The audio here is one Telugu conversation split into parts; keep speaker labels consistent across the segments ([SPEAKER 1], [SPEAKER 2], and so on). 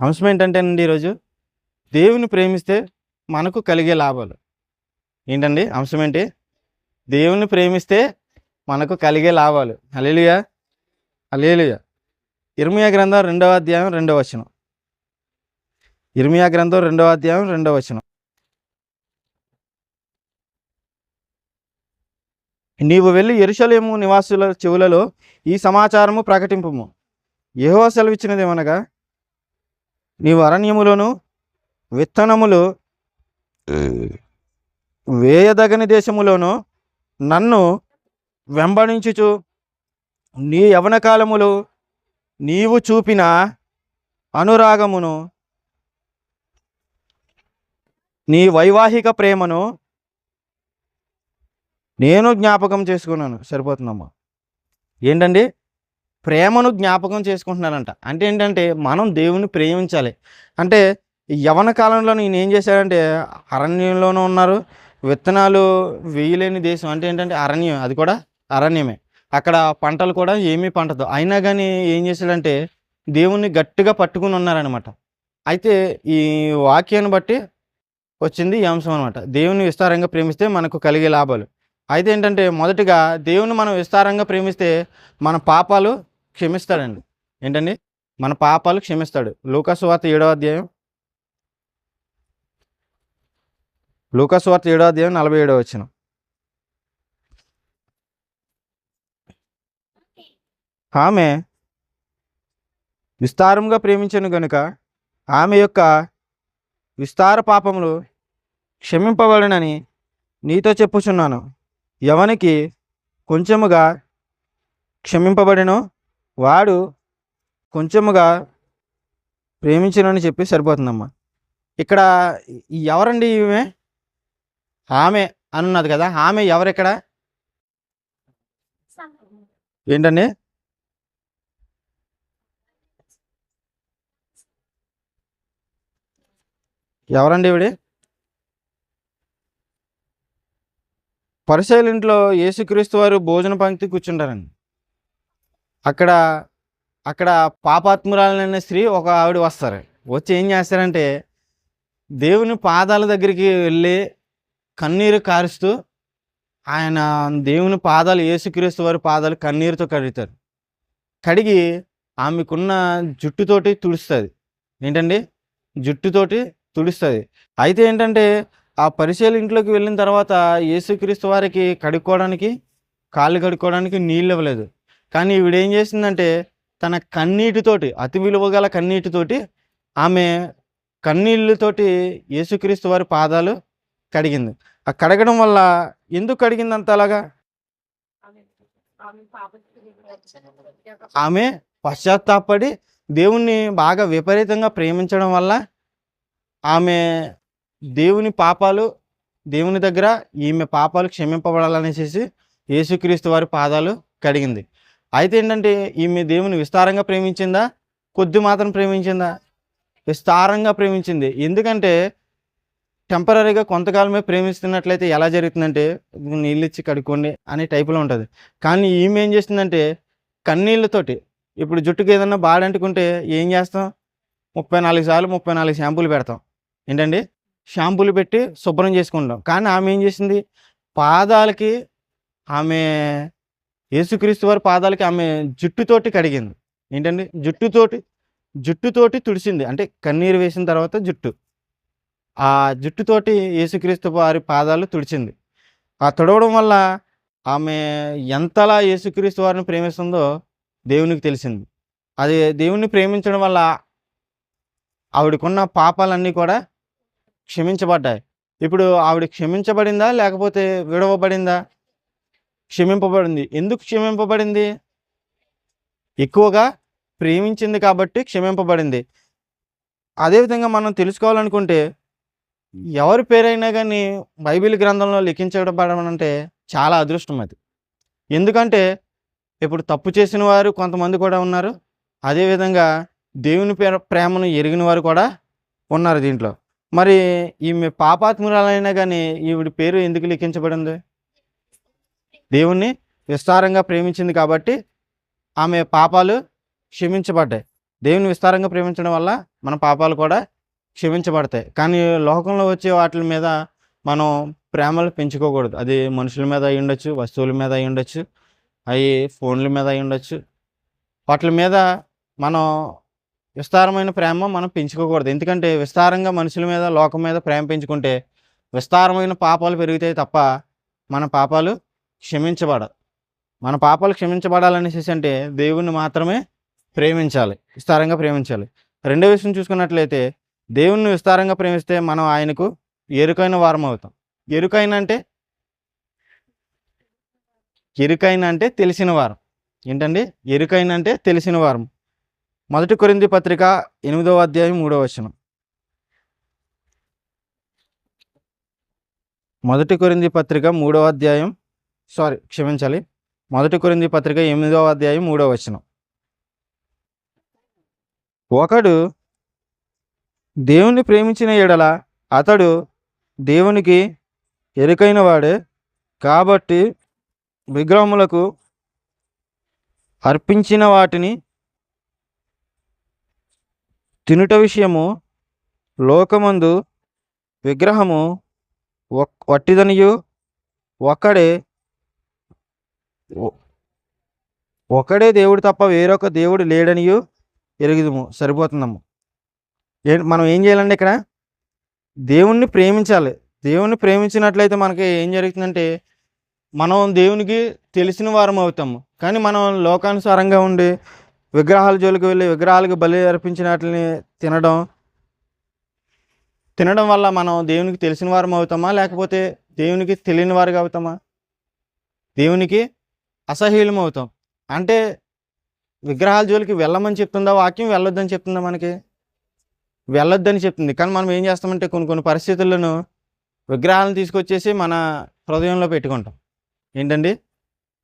[SPEAKER 1] అంశం ఏంటంటేనండి ఈరోజు? దేవుని ప్రేమిస్తే మనకు కలిగే లాభాలు. ఏంటండి? అంశం ఏంటి? దేవుని ప్రేమిస్తే మనకు కలిగే లాభాలు. అలేలుయా అలేలుయా ఇర్మియా గ్రంథం రెండవ అధ్యాయం రెండవ వచనం. ఇర్మియా గ్రంథం రెండవ అధ్యాయం రెండవ వచనం. నీవు వెళ్ళి ఎరుషలేము నివాసుల చెవులలో ఈ సమాచారము ప్రకటింపుము. యెహోవా సెలవిచ్చినదేమనగా నీవు అరణ్యములోను విత్తనములు వేయదగని దేశములోను నన్ను వెంబడించుచు నీ యవన కాలములు నీవు చూపిన అనురాగమును నీ వైవాహిక ప్రేమను నేను జ్ఞాపకం చేసుకున్నాను. సరిపోతుందమ్మా. ఏంటండి? ప్రేమను జ్ఞాపకం చేసుకుంటున్నారంట. అంటే ఏంటంటే మనం దేవుని ప్రేమించాలి. అంటే యవన కాలంలో నేను ఏం చేశాడంటే అరణ్యంలోనూ ఉన్నారు. విత్తనాలు వేయలేని దేశం. అంటే ఏంటంటే అరణ్యం అది కూడా అరణ్యమే. అక్కడ పంటలు కూడా ఏమీ పంటదు. అయినా కానీ ఏం చేశాడంటే దేవుణ్ణి గట్టిగా పట్టుకుని ఉన్నారనమాట అయితే ఈ వాక్యాన్ని బట్టి వచ్చింది ఈ అంశం అనమాట దేవుని విస్తారంగా ప్రేమిస్తే మనకు కలిగే లాభాలు. అయితే ఏంటంటే మొదటిగా దేవుని మనం విస్తారంగా ప్రేమిస్తే మన పాపాలు క్షమిస్తాడండి. ఏంటండి? మన పాపాలు క్షమిస్తాడు. లూకాసువార్త ఏడవ అధ్యాయం. లూకాసువార్త ఏడవ అధ్యాయం నలభై ఏడవ వచ్చిన. ఆమె విస్తారంగా ప్రేమించను గనుక ఆమె యొక్క విస్తార పాపములు క్షమింపబడినని నీతో చెప్పుచున్నాను. ఎవనికి కొంచెముగా క్షమింపబడినో. వాడు కొంచెముగా ప్రేమించనని చెప్పి సరిపోతుందమ్మా. ఇక్కడ ఎవరండి ఈమె? ఆమె అనున్నది కదా ఆమె ఎవరెక్కడ? ఏంటండి? ఎవరండి ఇవిడి పరిశైలింట్లో యేసుక్రీస్తు వారు భోజన పంక్తి కూర్చుంటారండి. అక్కడ అక్కడ పాపాత్మురాలైన స్త్రీ ఒక ఆవిడ వస్తారు. వచ్చి ఏం చేస్తారంటే దేవుని పాదాల దగ్గరికి వెళ్ళి కన్నీరు కారుస్తూ ఆయన దేవుని పాదాలు యేసుక్రీస్తు వారి పాదాలు కన్నీరుతో కడుగుతారు. కడిగి ఆమెకున్న జుట్టుతోటి తుడుస్తుంది. ఏంటండి? జుట్టుతోటి తుడుస్తుంది. అయితే ఏంటంటే ఆ పరిశీల ఇంట్లోకి వెళ్ళిన తర్వాత యేసుక్రీస్తు వారికి కడుక్కోవడానికి కాళ్ళు కడుక్కోవడానికి నీళ్ళు ఇవ్వలేదు. కానీ ఈవిడ ఏం చేసిందంటే తన కన్నీటితోటి అతి విలువ గల కన్నీటితోటి ఆమె కన్నీళ్ళతోటి యేసుక్రీస్తు వారి పాదాలు కడిగింది. ఆ కడగడం వల్ల ఎందుకు కడిగింది అంత అలాగా? ఆమె పశ్చాత్తాపడి దేవుణ్ణి బాగా విపరీతంగా ప్రేమించడం వల్ల ఆమె దేవుని పాపాలు దేవుని దగ్గర ఈమె పాపాలు క్షమింపబడాలనేసి యేసుక్రీస్తు వారి పాదాలు కడిగింది. అయితే ఏంటంటే ఈమె దేవుని విస్తారంగా ప్రేమించిందా? కొద్ది మాత్రం ప్రేమించిందా? విస్తారంగా ప్రేమించింది. ఎందుకంటే టెంపరీగా కొంతకాలమే ప్రేమిస్తున్నట్లయితే ఎలా జరుగుతుందంటే నీళ్ళు ఇచ్చి కడుక్కోండి అనే టైపులో ఉంటుంది. కానీ ఈమె ఏం చేస్తుందంటే కన్నీళ్ళతోటి ఇప్పుడు జుట్టుకి ఏదన్నా బాడంటుకుంటే ఏం చేస్తాం? ముప్పై నాలుగు సార్లు ముప్పై నాలుగు షాంపూలు పెడతాం. ఏంటండి? షాంపూలు పెట్టి శుభ్రం చేసుకుంటాం. కానీ ఆమె ఏం చేసింది? పాదాలకి ఆమె యేసుక్రీస్తు వారి పాదాలకి ఆమె జుట్టుతోటి కడిగింది. ఏంటండి? జుట్టుతోటి జుట్టుతోటి తుడిసింది అంటే కన్నీరు వేసిన తర్వాత జుట్టు. ఆ జుట్టుతోటి యేసుక్రీస్తు వారి పాదాలు తుడిచింది. ఆ తుడవడం వల్ల ఆమె ఎంతలా యేసుక్రీస్తు వారిని ప్రేమిస్తుందో దేవునికి తెలిసింది. అది దేవుణ్ణి ప్రేమించడం వల్ల ఆవిడకున్న పాపాలన్నీ కూడా క్షమించబడ్డాయి. ఇప్పుడు ఆవిడ క్షమించబడిందా? లేకపోతే విడవబడిందా? క్షమింపబడింది. ఎందుకు క్షమింపబడింది? ఎక్కువగా ప్రేమించింది కాబట్టి క్షమింపబడింది. అదేవిధంగా మనం తెలుసుకోవాలనుకుంటే ఎవరి పేరైనా కానీ బైబిల్ గ్రంథంలో లిఖించబడడం అంటే చాలా అదృష్టం అది. ఎందుకంటే ఇప్పుడు తప్పు చేసిన వారు కొంతమంది కూడా ఉన్నారు. అదేవిధంగా దేవుని ప్రే- ప్రేమను ఎరిగిన వారు కూడా ఉన్నారు దీంట్లో. మరి ఈమె పాపాత్మురాలైనా కానీ ఈవిడ పేరు ఎందుకు లిఖించబడింది? దేవుణ్ణి విస్తారంగా ప్రేమించింది కాబట్టి ఆమె పాపాలు క్షమించబడ్డాయి. దేవుని విస్తారంగా ప్రేమించడం వల్ల మన పాపాలు కూడా క్షమించబడతాయి. కానీ లోకంలో వచ్చే వాటి మీద మనం ప్రేమలు పెంచుకోకూడదు. అది మనుషుల మీద అయి ఉండొచ్చు వస్తువుల మీద అయి ఉండొచ్చు అవి ఫోన్ల మీద అయి ఉండొచ్చు. వాటి మీద మనం విస్తారమైన ప్రేమ మనం పెంచుకోకూడదు. ఎందుకంటే విస్తారంగా మనుషుల మీద లోకం మీద ప్రేమ పెంచుకుంటే విస్తారమైన పాపాలు పెరుగుతాయి తప్ప మన పాపాలు క్షమించబడదు మన పాపాలు క్షమించబడాలనేసి అంటే దేవుణ్ణి మాత్రమే ప్రేమించాలి విస్తారంగా ప్రేమించాలి. రెండో విషయం చూసుకున్నట్లయితే దేవుణ్ణి విస్తారంగా ప్రేమిస్తే మనం ఆయనకు ఎరుకైన వారం అవుతాం. ఎరుకైన అంటే? ఎరుకైన అంటే తెలిసిన వారం. ఏంటండి? ఎరుకైన అంటే తెలిసిన వారం. మొదటి కొరింది పత్రిక ఎనిమిదవ అధ్యాయం మూడవ వచనం. మొదటి కొరింది పత్రిక మూడవ అధ్యాయం సారీ క్షమించాలి. మొదటి కొరింది పత్రిక ఎనిమిదవ అధ్యాయం మూడవ వచనం. ఒకడు దేవుని ప్రేమించిన ఎడల అతడు దేవునికి ఎరుకైన వాడే కాబట్టి విగ్రహములకు అర్పించిన వాటిని తినుట విషయము లోకమందు విగ్రహము వట్టిదనియు ఒక్కడే ఒకడే దేవుడు తప్ప వేరొక దేవుడు లేడనియు ఎరుగుదము సరిపోతుందమ్మ. ఏ మనం ఏం చేయాలండి ఇక్కడ? దేవుణ్ణి ప్రేమించాలి. దేవుణ్ణి ప్రేమించినట్లయితే మనకి ఏం జరుగుతుందంటే మనం దేవునికి తెలిసిన వారం అవుతాము. కానీ మనం లోకానుసారంగా ఉండి విగ్రహాల జోలికి వెళ్ళి విగ్రహాలకు బలి అర్పించిన వాటిని తినడం తినడం వల్ల మనం దేవునికి తెలిసిన వారం అవుతామా? లేకపోతే దేవునికి తెలియని వారుగా అవుతామా? దేవునికి అసహ్యులం అవుతాం అంటే విగ్రహాల జోలికి వెళ్ళమని చెప్తుందా? వాక్యం వెళ్ళొద్దని చెప్తుందా మనకి? వెళ్ళొద్దని చెప్తుంది. కానీ మనం ఏం చేస్తామంటే కొన్ని కొన్ని పరిస్థితులను విగ్రహాలను తీసుకొచ్చేసి మన హృదయంలో పెట్టుకుంటాం. ఏంటండి?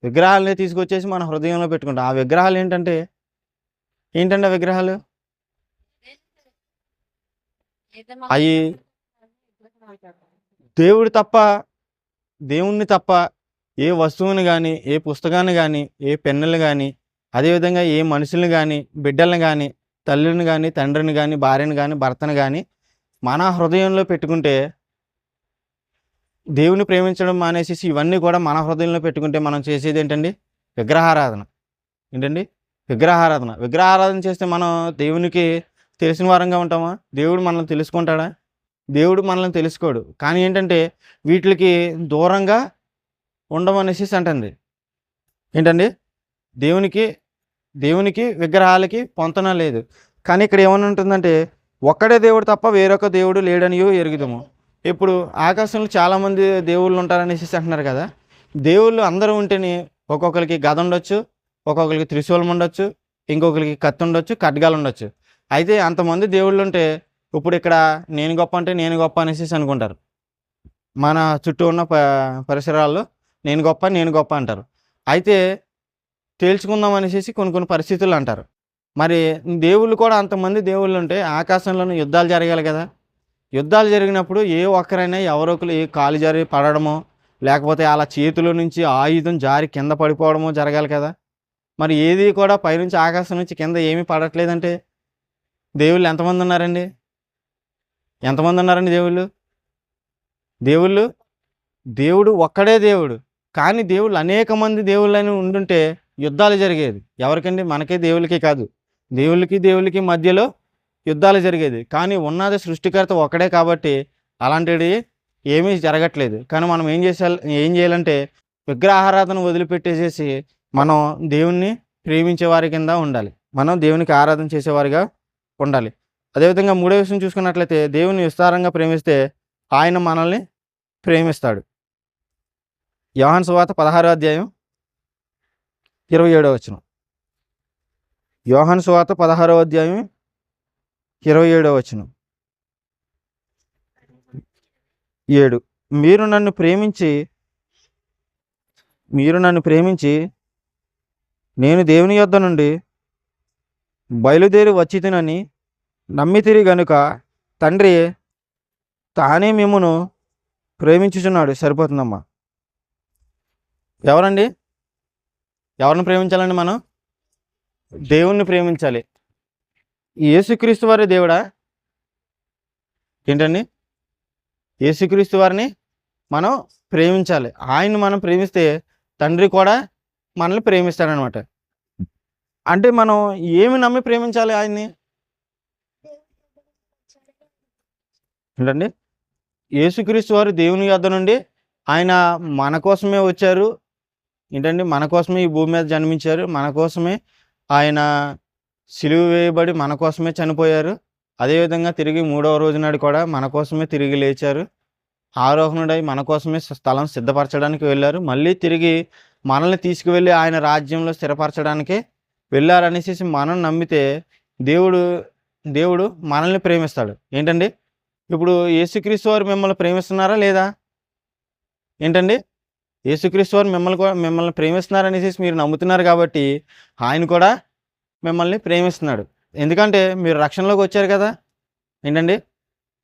[SPEAKER 1] విగ్రహాలని తీసుకొచ్చేసి మన హృదయంలో పెట్టుకుంటాం. ఆ విగ్రహాలు ఏంటంటే? ఏంటండి ఆ విగ్రహాలు? అయి దేవుడు తప్ప దేవుణ్ణి తప్ప ఏ వస్తువుని కానీ ఏ పుస్తకాన్ని కానీ ఏ పెన్నులు కానీ అదేవిధంగా ఏ మనుషుల్ని కానీ బిడ్డల్ని కానీ తల్లిని కానీ తండ్రిని కానీ భార్యను కానీ భర్తను కానీ మన హృదయంలో పెట్టుకుంటే దేవుని ప్రేమించడం మానేసేసి ఇవన్నీ కూడా మన హృదయంలో పెట్టుకుంటే మనం చేసేది ఏంటండి? విగ్రహారాధన. ఏంటండి? విగ్రహారాధన. విగ్రహారాధన చేస్తే మనం దేవునికి తెలిసిన వారంగా ఉంటామా? దేవుడు మనల్ని తెలుసుకుంటాడా? దేవుడు మనల్ని తెలుసుకోడు. కానీ ఏంటంటే వీటికి దూరంగా ఉండమనేసి అంటుంది ఏంటండి? దేవునికి దేవునికి విగ్రహాలకి పొంతన లేదు. కానీ ఇక్కడ ఏమని ఉంటుందంటే ఒక్కడే దేవుడు తప్ప వేరొక దేవుడు లేడనియో ఎరుగుదాము. ఇప్పుడు ఆకాశంలో చాలామంది దేవుళ్ళు ఉంటారనేసి అంటున్నారు కదా. దేవుళ్ళు అందరూ ఉంటేనే ఒక్కొక్కరికి గద ఉండొచ్చు ఒక్కొక్కరికి త్రిశూలం ఉండొచ్చు ఇంకొకరికి కత్తి ఉండొచ్చు ఖడ్గాలు ఉండొచ్చు. అయితే అంతమంది దేవుళ్ళు ఉంటే ఇప్పుడు ఇక్కడ నేను గొప్ప అంటే నేను గొప్ప అనేసి అనుకుంటారు. మన చుట్టూ ఉన్న ప పరిసరాల్లో నేను గొప్ప నేను గొప్ప అంటారు. అయితే తేల్చుకుందాం అనేసి కొన్ని కొన్ని పరిస్థితులు అంటారు. మరి దేవుళ్ళు కూడా అంతమంది దేవుళ్ళు ఉంటే ఆకాశంలోనూ యుద్ధాలు జరగాలి కదా. యుద్ధాలు జరిగినప్పుడు ఏ ఒక్కరైనా ఎవరొకరు ఏ కాలు జారి పడడమో లేకపోతే అలా చేతుల నుంచి ఆయుధం జారి కింద పడిపోవడమో జరగాలి కదా. మరి ఏది కూడా పైనుంచి ఆకాశం నుంచి కింద ఏమీ పడట్లేదంటే దేవుళ్ళు ఎంతమంది ఉన్నారండి? ఎంతమంది ఉన్నారండి దేవుళ్ళు? దేవుళ్ళు దేవుడు ఒక్కడే దేవుడు. కానీ దేవుళ్ళు అనేక మంది దేవుళ్ళని ఉండుంటే యుద్ధాలు జరిగేది. ఎవరికండి? మనకే దేవుళ్ళకి కాదు. దేవుళ్ళకి దేవుళ్ళకి మధ్యలో యుద్ధాలు జరిగేది. కానీ ఉన్నది సృష్టికర్త ఒకడే కాబట్టి అలాంటిది ఏమీ జరగట్లేదు. కానీ మనం ఏం చేసాలి ఏం చేయాలంటే విగ్రహారాధన వదిలిపెట్టేసేసి మనం దేవుణ్ణి ప్రేమించే వారి కింద ఉండాలి. మనం దేవునికి ఆరాధన చేసేవారిగా ఉండాలి. అదేవిధంగా మూడో విషయం చూసుకున్నట్లయితే దేవుని విస్తారంగా ప్రేమిస్తే ఆయన మనల్ని ప్రేమిస్తాడు. యోహాన్ సువాత పదహారో అధ్యాయం ఇరవై ఏడో వచనం. యోహాన్ సువాత పదహారో అధ్యాయం ఇరవై ఏడో వచనం. ఏడు. మీరు నన్ను ప్రేమించి మీరు నన్ను ప్రేమించి నేను దేవుని యొద్ద నుండి బయలుదేరి వచ్చి తినని నమ్మితిరి గనుక తండ్రి తానే మిమ్మును ప్రేమించుచున్నాడు. సరిపోతుందమ్మా. ఎవరండి? ఎవరిని ప్రేమించాలండి మనం? దేవుణ్ణి ప్రేమించాలి. యేసుక్రీస్తు వారి దేవుడా? ఏంటండి? యేసుక్రీస్తు వారిని మనం ప్రేమించాలి. ఆయన్ని మనం ప్రేమిస్తే తండ్రి కూడా మనల్ని ప్రేమిస్తాడనమాట. అంటే మనం ఏమి నమ్మి ప్రేమించాలి ఆయన్ని? ఏంటండి? యేసుక్రీస్తు వారు దేవుని యొద్ద నుండి ఆయన మన కోసమే వచ్చారు. ఏంటండి మన కోసమే ఈ భూమి మీద జన్మించారు. మన కోసమే ఆయన సిలువ వేయబడి మన కోసమే చనిపోయారు. అదేవిధంగా తిరిగి మూడవ రోజు నాడు కూడా మన కోసమే తిరిగి లేచారు. ఆరోహణుడై మన కోసమే స్థలం సిద్ధపరచడానికి వెళ్ళారు. మళ్ళీ తిరిగి మనల్ని తీసుకువెళ్ళి ఆయన రాజ్యంలో స్థిరపరచడానికి వెళ్ళారనేసి మనం నమ్మితే దేవుడు దేవుడు మనల్ని ప్రేమిస్తాడు. ఏంటండి? ఇప్పుడు యేసుక్రీస్తు వారు మిమ్మల్ని ప్రేమిస్తున్నారా లేదా? ఏంటండి? యేసుక్రీస్తు వారు మిమ్మల్ని కూడా మిమ్మల్ని ప్రేమిస్తున్నారనేసి మీరు నమ్ముతున్నారు కాబట్టి ఆయన కూడా మిమ్మల్ని ప్రేమిస్తున్నాడు. ఎందుకంటే మీరు రక్షణలోకి వచ్చారు కదా? ఏంటండి?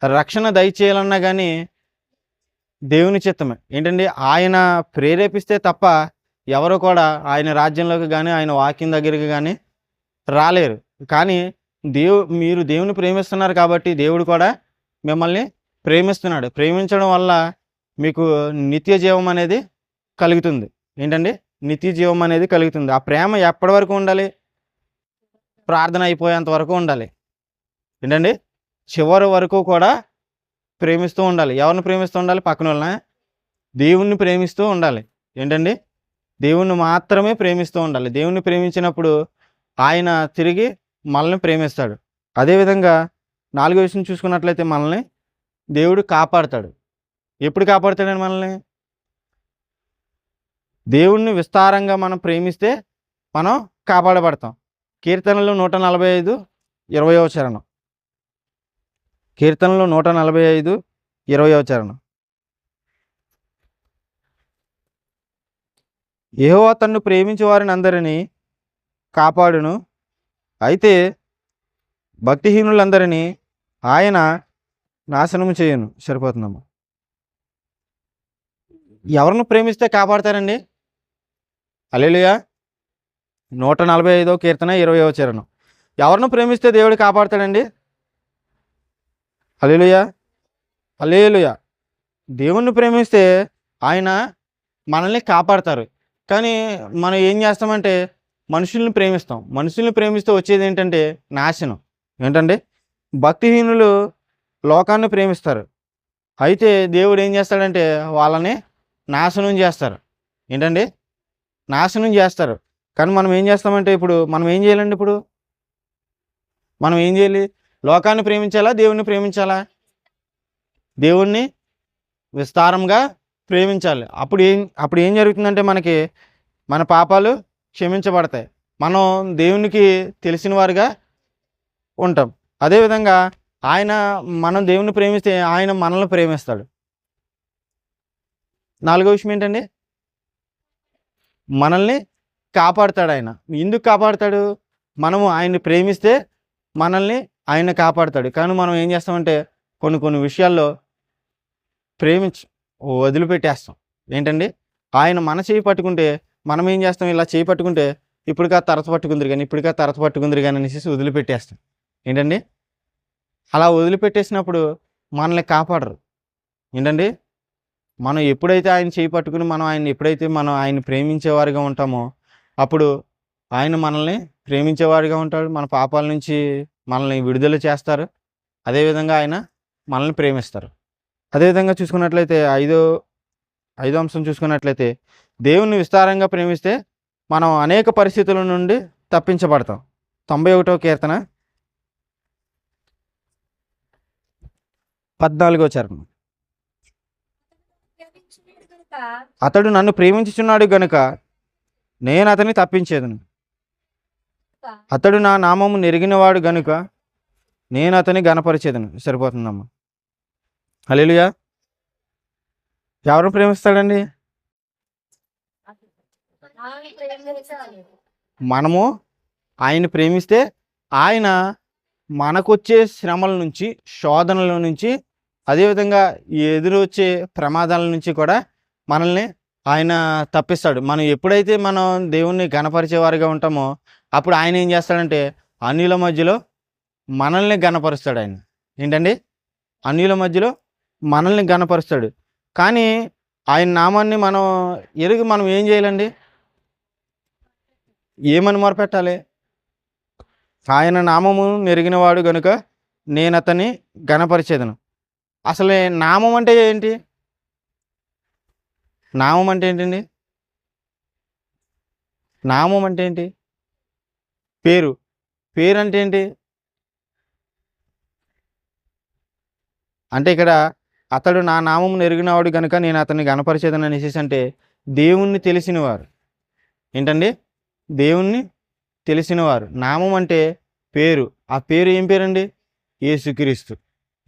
[SPEAKER 1] రక్షణ దయచేయాలన్నా కానీ దేవుని చిత్తమే. ఏంటండి? ఆయన ప్రేరేపిస్తే తప్ప ఎవరు కూడా ఆయన రాజ్యంలోకి కానీ ఆయన వాక్యం దగ్గరికి కానీ రాలేరు. కానీ దేవు మీరు దేవుని ప్రేమిస్తున్నారు కాబట్టి దేవుడు కూడా మిమ్మల్ని ప్రేమిస్తున్నాడు. ప్రేమించడం వల్ల మీకు నిత్య జీవం అనేది కలుగుతుంది. ఏంటండి? నిత్య జీవం అనేది కలుగుతుంది. ఆ ప్రేమ ఎప్పటి వరకు ఉండాలి? ప్రార్థన అయిపోయేంత వరకు ఉండాలి. ఏంటండి? చివరి వరకు కూడా ప్రేమిస్తూ ఉండాలి. ఎవరిని ప్రేమిస్తూ ఉండాలి? పక్కన వాళ్ళని. దేవుణ్ణి ప్రేమిస్తూ ఉండాలి. ఏంటండి? దేవుణ్ణి మాత్రమే ప్రేమిస్తూ ఉండాలి. దేవుణ్ణి ప్రేమించినప్పుడు ఆయన తిరిగి మనల్ని ప్రేమిస్తాడు. అదేవిధంగా నాలుగో విషయం చూసుకున్నట్లయితే మనల్ని దేవుడు కాపాడుతాడు. ఎప్పుడు కాపాడుతాడండి మనల్ని? దేవుణ్ణి విస్తారంగా మనం ప్రేమిస్తే మనం కాపాడబడతాం. కీర్తనలు నూట నలభై ఐదు ఇరవయో చరణం. కీర్తనలు నూట నలభై ఐదు ఇరవయో చరణం. ఏహో తన్ను ప్రేమించే వారిని అందరినీ కాపాడును. అయితే భక్తిహీనులందరినీ ఆయన నాశనం చేయను. సరిపోతున్నాము ఎవరిని ప్రేమిస్తే కాపాడతారండి? అలెలుయా నూట నలభై ఐదో కీర్తన ఇరవయో చరణం. ఎవరిని ప్రేమిస్తే దేవుడు కాపాడతాడండి? అలెలుయా అలేలుయా దేవుణ్ణి ప్రేమిస్తే ఆయన మనల్ని కాపాడతారు. కానీ మనం ఏం చేస్తామంటే మనుషుల్ని ప్రేమిస్తాం. మనుషుల్ని ప్రేమిస్తే వచ్చేది ఏంటంటే నాశనం. ఏంటంటే భక్తిహీనులు లోకాన్ని ప్రేమిస్తారు. అయితే దేవుడు ఏం చేస్తాడంటే వాళ్ళని నాశనం చేస్తారు. ఏంటండి? నాశనం చేస్తారు. కానీ మనం ఏం చేస్తామంటే ఇప్పుడు మనం ఏం చేయాలండి ఇప్పుడు? మనం ఏం చేయాలి? లోకాన్ని ప్రేమించాలా? దేవుణ్ణి ప్రేమించాలా? దేవుణ్ణి విస్తారంగా ప్రేమించాలి. అప్పుడు ఏం అప్పుడు ఏం జరుగుతుందంటే మనకి మన పాపాలు క్షమించబడతాయి. మనం దేవునికి తెలిసిన వారుగా ఉంటాం. అదేవిధంగా ఆయన మనం దేవుని ప్రేమిస్తే ఆయన మనల్ని ప్రేమిస్తాడు. నాలుగో విషయం ఏంటండి? మనల్ని కాపాడుతాడు ఆయన. ఎందుకు కాపాడుతాడు? మనము ఆయన్ని ప్రేమిస్తే మనల్ని ఆయన కాపాడుతాడు. కానీ మనం ఏం చేస్తామంటే కొన్ని కొన్ని విషయాల్లో ప్రేమించ వదిలిపెట్టేస్తాం. ఏంటండి? ఆయన మన చేయి పట్టుకుంటే మనం ఏం చేస్తాం? ఇలా చేయి పట్టుకుంటే ఇప్పుడుగా తరత పట్టుకుందరు కానీ ఇప్పుడుగా తరత పట్టుకుందరు కానీ అనేసి వదిలిపెట్టేస్తాం. ఏంటండి? అలా వదిలిపెట్టేసినప్పుడు మనల్ని కాపాడరు. ఏంటండి? మనం ఎప్పుడైతే ఆయన చేయి పట్టుకుని మనం ఆయన ఎప్పుడైతే మనం ఆయన ప్రేమించేవారుగా ఉంటామో అప్పుడు ఆయన మనల్ని ప్రేమించేవారుగా ఉంటాడు. మన పాపాల నుంచి మనల్ని విడుదల చేస్తారు. అదేవిధంగా ఆయన మనల్ని ప్రేమిస్తారు. అదేవిధంగా చూసుకున్నట్లయితే ఐదో ఐదో అంశం చూసుకున్నట్లయితే దేవుణ్ణి విస్తారంగా ప్రేమిస్తే మనం అనేక పరిస్థితుల నుండి తప్పించబడతాం. తొంభై ఒకటో కీర్తన పద్నాలుగో చరణం. అతడు నన్ను ప్రేమించుచున్నాడు గనుక నేను అతని తప్పించేదను. అతడు నా నామము నెరిగినవాడు గనుక నేను అతని గనపరిచేదను సరిపోతుందమ్మా. హలేలుయా ఎవరు ప్రేమిస్తాడండి? మనము ఆయన ప్రేమిస్తే ఆయన మనకొచ్చే శ్రమల నుంచి శోధనల నుంచి అదేవిధంగా ఎదురు వచ్చే ప్రమాదాల నుంచి కూడా మనల్ని ఆయన తప్పిస్తాడు. మనం ఎప్పుడైతే మనం దేవుణ్ణి గణపరిచేవారిగా ఉంటామో అప్పుడు ఆయన ఏం చేస్తాడంటే అన్యుల మధ్యలో మనల్ని గణపరుస్తాడు ఆయన. ఏంటండి? అన్యుల మధ్యలో మనల్ని గణపరుస్తాడు కానీ ఆయన నామాన్ని మనం ఎరుగు మనం ఏం చేయాలండి? ఏమని మొరపెట్టాలి? ఆయన నామము నెరిగినవాడు గనుక నేను అతన్ని గణపరిచేదను అసలు నామం అంటే ఏంటి? నామం అంటే ఏంటండి? నామం అంటే ఏంటి? పేరు. పేరు అంటే ఏంటి? అంటే ఇక్కడ అతడు నా నామం నెరిగినవాడు కనుక నేను అతన్ని గణపరిచేదని అనేసి అంటే దేవుణ్ణి తెలిసినవారు. ఏంటండి? దేవుణ్ణి తెలిసినవారు. నామం అంటే పేరు. ఆ పేరు ఏం పేరండి? ఏసుక్రీస్తు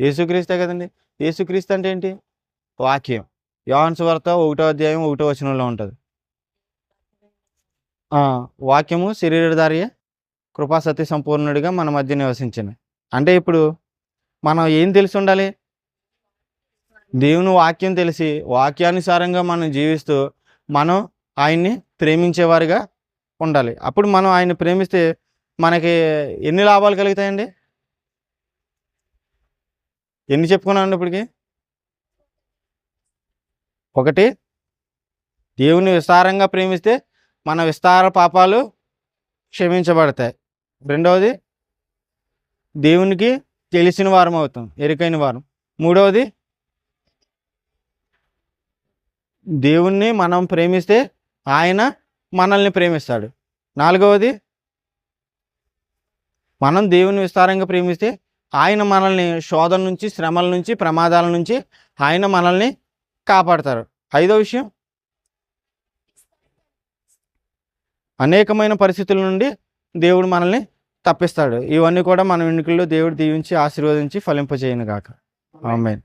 [SPEAKER 1] ఏసుక్రీస్తే కదండి. యేసుక్రీస్తు అంటే ఏంటి? వాక్యం. యోహాన్స్ వార్త ఒకటో అధ్యాయం ఒకటో వచనంలో ఉంటుంది. వాక్యము శరీరధార్య కృపా సత్య సంపూర్ణుడిగా మన మధ్య నివసించింది. అంటే ఇప్పుడు మనం ఏం తెలిసి ఉండాలి? దేవుని వాక్యం తెలిసి వాక్యానుసారంగా మనం జీవిస్తూ మనం ఆయన్ని ప్రేమించేవారుగా ఉండాలి. అప్పుడు మనం ఆయన్ని ప్రేమిస్తే మనకి ఎన్ని లాభాలు కలుగుతాయండి? ఎన్ని చెప్పుకున్నామండి ఇప్పటికి? ఒకటి దేవుని విస్తారంగా ప్రేమిస్తే మన విస్తార పాపాలు క్షమించబడతాయి. రెండవది దేవునికి తెలిసిన వారం అవుతాం ఎరుకైన వారం. మూడవది దేవుణ్ణి మనం ప్రేమిస్తే ఆయన మనల్ని ప్రేమిస్తాడు. నాలుగవది మనం దేవుని విస్తారంగా ప్రేమిస్తే ఆయన మనల్ని శోధన నుంచి శ్రమల నుంచి ప్రమాదాల నుంచి ఆయన మనల్ని కాపాడతారు. ఐదో విషయం. అనేకమైన పరిస్థితుల నుండి దేవుడు మనల్ని తప్పిస్తాడు. ఇవన్నీ కూడా మన వెనుకల్లో దేవుడు దీవించి ఆశీర్వదించి ఫలింపజేయను గాక ఆమెన్.